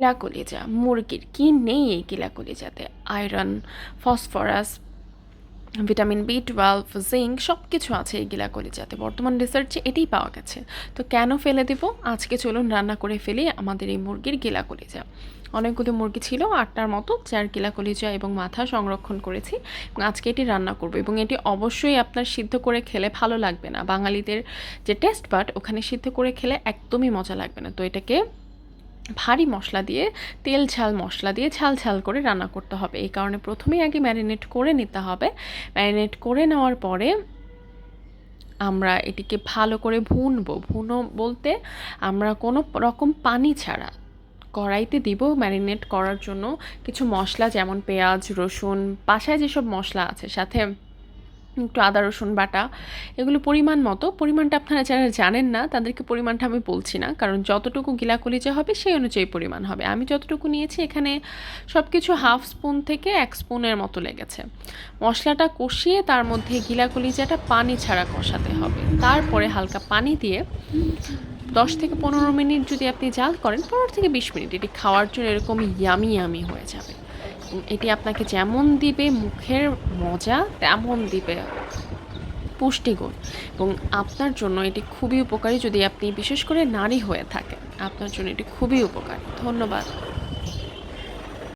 কিলা কলিজা মুরগির কি নেই এই কিলা কলিজাতে iron, phosphorus, vitamin B twelve, zinc সব কিছু আছে এই গিলা কলিজাতে বর্তমান রিসার্চে এটাই পাওয়া গেছে। তো কেন ফেলে দেব? আজকে চলুন রান্না করে ফেলি আমাদের এই মুরগির গিলা কলিজা অনেকগুলো মুরগি ছিল, আটটার মতো, যার গিলা কলিজা এবং মাথা সংরক্ষণ করেছি। এবং আজকে এটি রান্না করব এবং এটি অবশ্যই আপনার সিদ্ধ করে খেলে ভালো লাগবে না। বাঙালিদের যে টেস্ট বাট, ওখানে সিদ্ধ করে খেলে একদমই মজা লাগবে না। তো এটাকে ভারী মশলা দিয়ে, তেল ঝাল মশলা দিয়ে ঝাল ঝাল করে রান্না করতে হবে। এই কারণে প্রথমেই আগে ম্যারিনেট করে নিতে হবে। ম্যারিনেট করে নেওয়ার পরে আমরা এটিকে ভালো করে ভুনবো। ভুনো বলতে আমরা কোনো রকম পানি ছাড়া কড়াইতে দিব ম্যারিনেট করার জন্য কিছু মশলা যেমন পেঁয়াজ, রসুন, বাসায় যেসব মশলা আছে, সাথে একটু আদা, রসুন বাটা, এগুলো পরিমাণ মতো। পরিমাণটা আপনারা যারা জানেন না, তাদেরকে পরিমাণটা আমি বলছি না। কারণ যতটুকু গিলা কলিজা হবে, সেই অনুযায়ী পরিমাণ হবে। আমি যতটুকু নিয়েছি, এখানে সব কিছু হাফ স্পুন থেকে এক স্পুনের মতো লেগেছে। মশলাটা কষিয়ে তার মধ্যে গিলা কলিজাটা পানি ছাড়া কষাতে হবে। তারপরে হালকা পানি দিয়ে দশ থেকে পনেরো মিনিট যদি আপনি জাল করেন, পনেরো থেকে বিশ মিনিট, এটি খাওয়ার জন্য এরকম ইয়ামি ইয়ামি হয়ে যাবে। এটি আপনাকে যেমন দিবে মুখের মজা, তেমন দিবে পুষ্টিগুণ। এবং আপনার জন্য এটি খুবই উপকারী যদি আপনি বিশেষ করে নারী হয়ে থাকেন। আপনার জন্য এটি খুবই উপকারী। ধন্যবাদ।